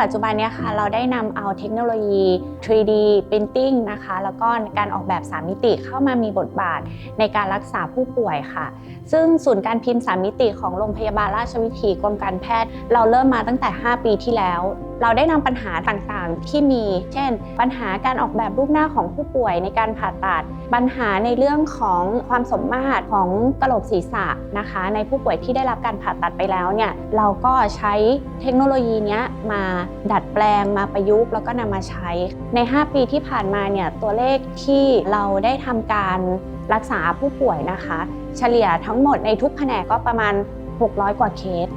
ปัจจุบันนี้ค่ะเราได้นำเอาเทคโนโลยี 3D Printing นะคะ แล้วก็การออกแบบ 3 มิติเข้ามามีบทบาทในการรักษาผู้ป่วยค่ะ ซึ่งศูนย์การพิมพ์ 3 มิติของโรงพยาบาลราชวิถีกรมการแพทย์ เราเริ่มมาตั้งแต่ 5 ปีที่แล้ว เราได้นำปัญหาต่างๆ ที่มี เช่น ปัญหาการออกแบบรูปหน้าของผู้ป่วยในการผ่าตัด ปัญหาในเรื่องของความสมมาตรของกระโหลกศีรษะนะคะ ในผู้ป่วยที่ได้รับการผ่าตัดไปแล้วเนี่ย เราก็ใช้เทคโนโลยีเนี้ยมาดัดแปลงมาประยุกต์แล้วก็นำมาใช้ ใน 5 ปีที่ผ่านมาเนี่ย ตัวเลขที่เราได้ทำการรักษาผู้ป่วยนะคะ เฉลี่ยทั้งหมดในทุกแผนกก็ประมาณ 600 กว่าเคส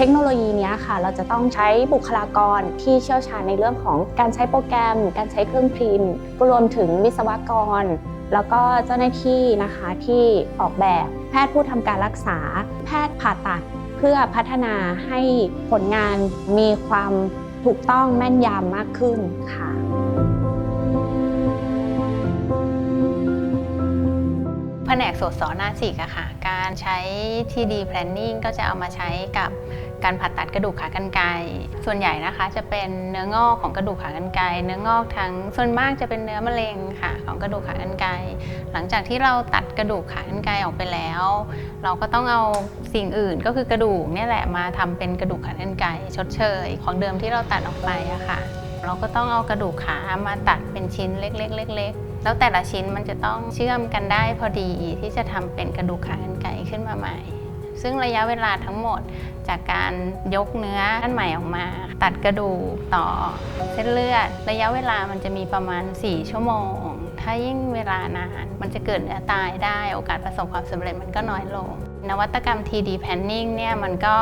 เทคโนโลยีนี้ค่ะ เราจะต้องใช้บุคลากรที่เชี่ยวชาญในเรื่องของการใช้โปรแกรม การใช้เครื่องพิมพ์รวมถึงวิศวกร แล้วก็เจ้าหน้าที่นะคะที่ออกแบบแพทย์ผู้ทำการรักษา แพทย์ผ่าตัด เพื่อพัฒนาให้ผลงานมีความถูกต้องแม่นยำมากขึ้นค่ะ แผนกโสตสอนาสิกอะค่ะ การใช้ TD planning ก็จะเอามาใช้กับการผ่าตัดกระดูกขากรรไกร ส่วนใหญ่นะคะจะเป็นเนื้องอกของกระดูกขากรรไกร เนื้องอกทั้งส่วนมากจะเป็นเนื้อมะเร็งค่ะของกระดูกขากรรไกร หลังจากที่เราตัดกระดูกขากรรไกรออกไปแล้ว เราก็ต้องเอาสิ่งอื่นก็คือกระดูกนี่แหละมาทำเป็นกระดูกขากรรไกรชดเชย ของเดิมที่เราตัดออกไปอะค่ะ เราก็ต้องเอากระดูกขามาตัดเป็นชิ้นเล็กๆๆ แล้วแต่ละชิ้นมันจะต้องเชื่อมกันได้พอดีที่จะทำเป็นกระดูกขากรรไกรขึ้นมาใหม่ ซึ่งระยะเวลาทั้งหมดจากการยกเนื้ออันใหม่ออกมา ตัดกระดูกต่อเส้นเลือด ระยะเวลามันจะมีประมาณ 4 ชั่วโมง ถ้ายิ่งเวลานานมันจะเกิดเนื้อตายได้โอกาสประสบความสำเร็จมันก็น้อยลงนวัตกรรม TD Planning เนี่ยมันก็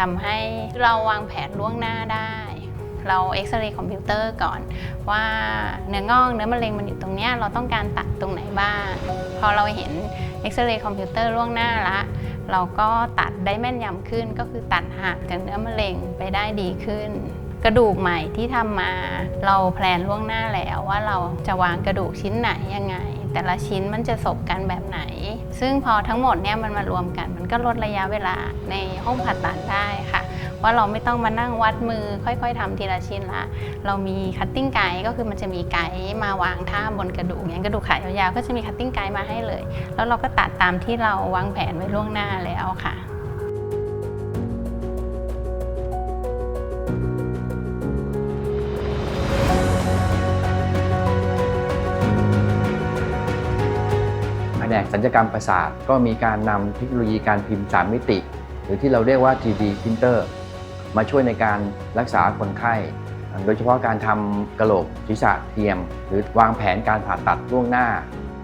ทำให้เราวางแผนล่วงหน้าได้ เราเอ็กซเรย์คอมพิวเตอร์ก่อน ว่าเนื้องอกเนื้อมะเร็งมันอยู่ตรงเนี้ยเราต้องการตัดตรงไหนบ้าง พอเราเห็นเอ็กซเรย์คอมพิวเตอร์ล่วงหน้าละเราก็ตัดได้แม่นยำขึ้นก็คือตัดห่างจากเนื้อมะเร็งไปได้ดีขึ้น กระดูกใหม่ที่ทำมาเราแพลนล่วงหน้าแล้วว่าเราจะวางกระดูกชิ้นไหนยังไง แต่ละชิ้นมันจะสบกันแบบไหน ซึ่งพอทั้งหมดเนี่ยมันมารวมกัน มันก็ลดระยะเวลาในห้องผ่าตัดได้ค่ะ ว่าเราไม่ต้องมานั่งวัดมือ ค่อย ๆทำทีละชิ้นละเรามีคัตติ้งไกด์ก็คือมันจะมีไกด์มาวางท่าบนกระดูกอย่างกระดูกขายาวๆก็จะมีคัตติ้งไกด์มาให้เลย แล้วเราก็ตัดตามที่เราวางแผนไว้ล่วงหน้าแล้วค่ะแผนกสัญญกรรมประสาทก็มีการนำเทคโนโลยีการพิมพ์ 3 มิติ หรือที่เราเรียกว่า 3D printer มาช่วยในการรักษาคนไข้ โดยเฉพาะการทำกระโหลกศีรษะเทียม หรือวางแผนการผ่าตัดล่วงหน้า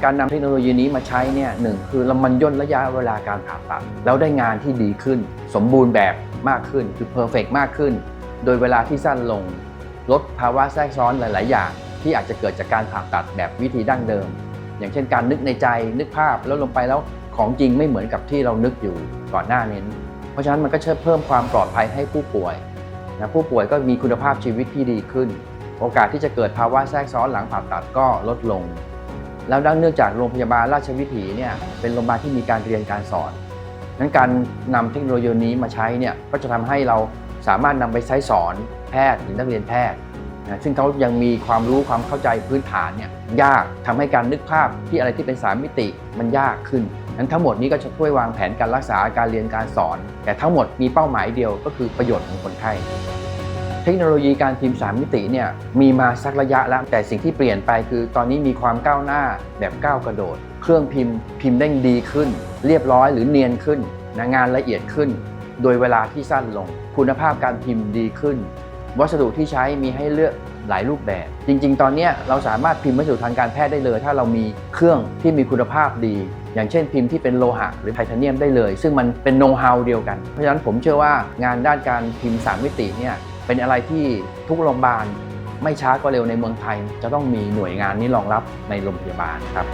การนำเทคโนโลยีนี้มาใช้เนี่ยหนึ่งคือมันย่นระยะเวลาการผ่าตัด แล้วได้งานที่ดีขึ้น สมบูรณ์แบบมากขึ้นคือเพอร์เฟกมากขึ้น โดยเวลาที่สั้นลง ลดภาวะแทรกซ้อนหลาย ๆ อย่าง ที่อาจจะเกิดจากการผ่าตัดแบบวิธีดั้งเดิม อย่างเช่นการนึกในใจนึกภาพแล้วลงไปแล้วของจริงไม่เหมือนกับที่เรานึกอยู่ก่อนหน้านี้ เพราะฉะนั้นมันก็ช่วยเพิ่มความปลอดภัยให้ผู้ป่วยนะผู้ป่วยก็มีคุณภาพชีวิตที่ดีขึ้น โอกาสที่จะเกิดภาวะแทรกซ้อนหลังผ่าตัดก็ลดลง แล้วเนื่องจากโรงพยาบาลราชวิถีเนี่ยเป็นโรงพยาบาลที่มีการเรียนการสอนนั้นการนำเทคโนโลยีนี้มาใช้เนี่ยก็จะทำให้เราสามารถนำไปใช้สอนแพทย์หรือนักเรียนแพทย์นะซึ่งเขายังมีความรู้ความเข้าใจพื้นฐานเนี่ยยากทำให้การนึกภาพที่อะไรที่เป็นสามมิติมันยากขึ้น นั้นทั้งหมดนี้ก็จะช่วยวางแผนการรักษาการเรียนการสอน แต่ทั้งหมดมีเป้าหมายเดียวก็คือประโยชน์ของคนไข้เทคโนโลยีการพิมพ์ 3 มิติเนี่ยมีมาสักระยะแล้ว แต่สิ่งที่เปลี่ยนไปคือตอนนี้มีความก้าวหน้าแบบก้าวกระโดด เครื่องพิมพ์พิมพ์ได้ดีขึ้น เรียบร้อยหรือเนียนขึ้นนะงานละเอียดขึ้น โดยเวลาที่สั้นลง คุณภาพการพิมพ์ดีขึ้น วัสดุที่ใช้มีให้เลือกหลายรูปแบบ จริง ๆ ตอนนี้เราสามารถพิมพ์วัสดุทางการแพทย์ได้เลย ถ้าเรามีเครื่องที่มีคุณภาพดี อย่างเช่นพิมพ์ที่เป็นโลหะหรือไทเทเนียมได้เลย ซึ่งมันเป็นโน้ตฮาวเดียวกัน เพราะฉะนั้นผมเชื่อว่างานด้านการพิมพ์ 3 มิติเนี่ยเป็นอะไรที่ทุกโรงพยาบาลไม่ช้าก็เร็วในเมืองไทย จะต้องมีหน่วยงานนี้รองรับในโรงพยาบาลครับ